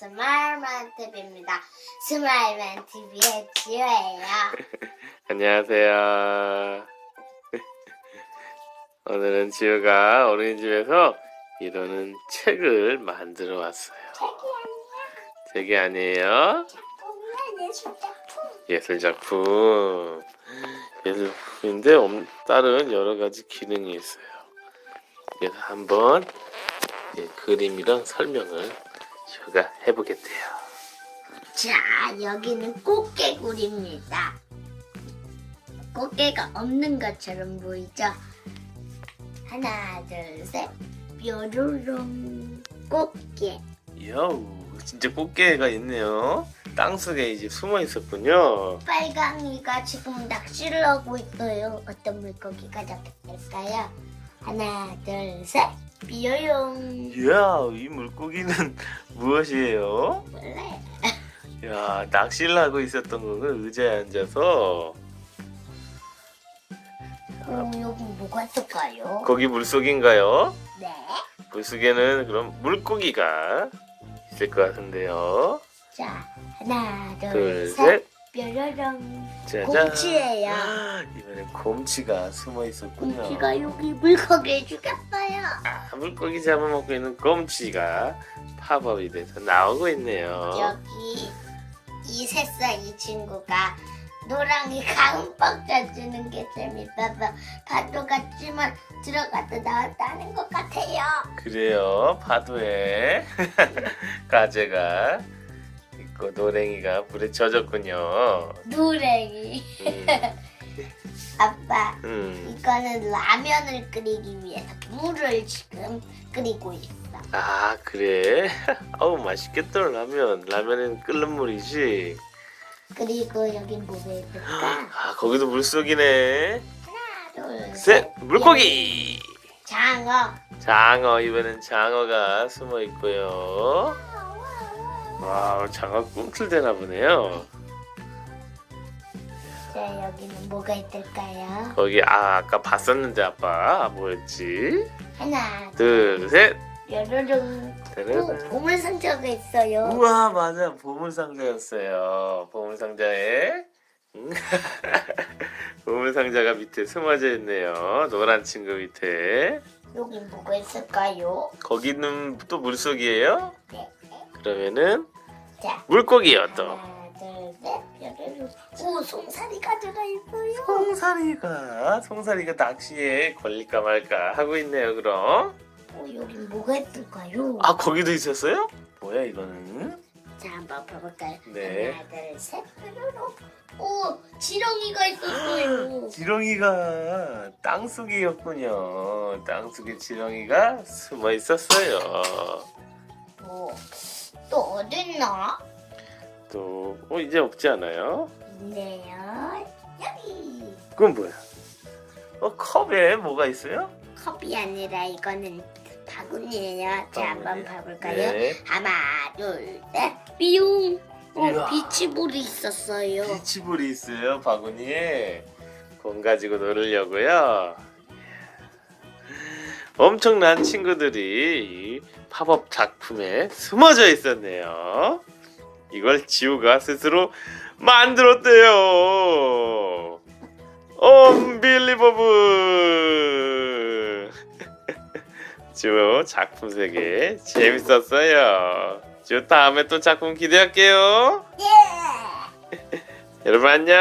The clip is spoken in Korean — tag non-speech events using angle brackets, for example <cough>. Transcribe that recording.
스마일만 TV입니다. 스마일만 TV의 지효예요. <laughs> 안녕하세요. <laughs> 오늘은 지우가 어린이집에서 이러는 책을 만들어 왔어요. 책이 아니에요. 예술 작품. 예술 작품. 예술 작품인데 엄- 다른 여러 가지 기능이 있어요. 그래서 한번 이 그림이랑 설명을 지우가 해보겠대요. 자, 여기는 꽃게굴입니다. 꽃게가 없는 것처럼 보이죠? 하나, 둘, 셋. 뾰로롱 꽃게. 여우, 진짜 꽃게가 있네요. 땅속에 이제 숨어 있었군요. 빨강이가 지금 낚시를 하고 있어요. 어떤 물고기가 잡혔을까요? 하나, 둘, 셋. 뾰로롱. 이야, 이 물고기는 <laughs> 무엇이에요? 몰라요. 야, 낚시를 하고 있었던 거는 의자에 앉아서 어, 여기 뭐가 있을까요? 거기 물속인가요? 네. 물속에는 그럼 물고기가 있을 것 같은데요. 자, 하나, 둘, 둘, 셋. 셋. 뾰로롱. 짜잔. 곰치예요. <gasps> 이번엔 곰치가 숨어 있었군요. 곰치가 여기 물고기를 죽였어요. 아, 물고기 잡아먹고 있는 곰치가 팝업이 돼서 나오고 있네요. 여기 이 새싹 이 친구가 노랑이가 흠뻑 젖주는 게 재밌어서 파도 같지만 들어갔다 나왔다는 것 같아요. 그래요. 파도에 <laughs> 가재가 있고 노랭이가 물에 젖었군요. 노랭이. 음, <laughs> 아빠, 음. 이거는 라면을 끓이기 위해서 물을 지금 끓이고 있어. 아 그래? <laughs> 어우 맛있겠다 라면. 라면은 끓는 물이지. 그리고 여기 뭐가 있을까? <gasps> 아 거기도 물속이네. 하나, 둘, 셋 물고기. 장어. 장어 이번엔 장어가 숨어 있고요. 와 장어 꿈틀대나 보네요. 자, 여기는 뭐가 있을까요? 거기 아 아까 봤었는데 아빠 뭐였지? 하나, 둘 셋. 오, 짜라란. 보물 상자가 있어요. 우와 맞아 보물 상자였어요. 보물 상자에 음. <laughs> 보물 상자가 밑에 숨어져 있네요. 노란 친구 밑에. 여기 뭐가 있을까요? 거기는 또 물속이에요? 네. 그러면은 자, 물고기요 또. 하나, 둘, 셋, 뾰로롱. 오, 송사리가 들어있어요. 송사리가 송사리가 낚시에 걸릴까 말까 하고 있네요. 그럼. 오, 여기 뭐가 있을까요? 아 거기도 있었어요? 뭐야 이거는? 자, 한번 봐볼까요? 네. 하나, 둘, 셋. 오, 지렁이가 있었어요. <gasps> 지렁이가 땅 속이었군요. 땅 속에 지렁이가 숨어 있었어요. 오, 또 어, 이제 없지 않아요? 있네요. 여기. 그건 뭐야? 어, 컵에 뭐가 있어요? 컵이 아니라 이거는 바구니예요. 자, 한번 봐볼까요? 네. 하나, 둘, 셋, 삐용. 어, 비치볼이 있었어요. 비치볼이 있어요, 바구니에. 공 가지고 놀으려고요. 엄청난 친구들이 이 팝업 작품에 숨어져 있었네요. 이걸 지우가 스스로 만들었대요. 언빌리버블. <laughs> 지우 작품 세계 재밌었어요. 지우 다음에 또 작품 기대할게요. 예! <laughs> 여러분 안녕.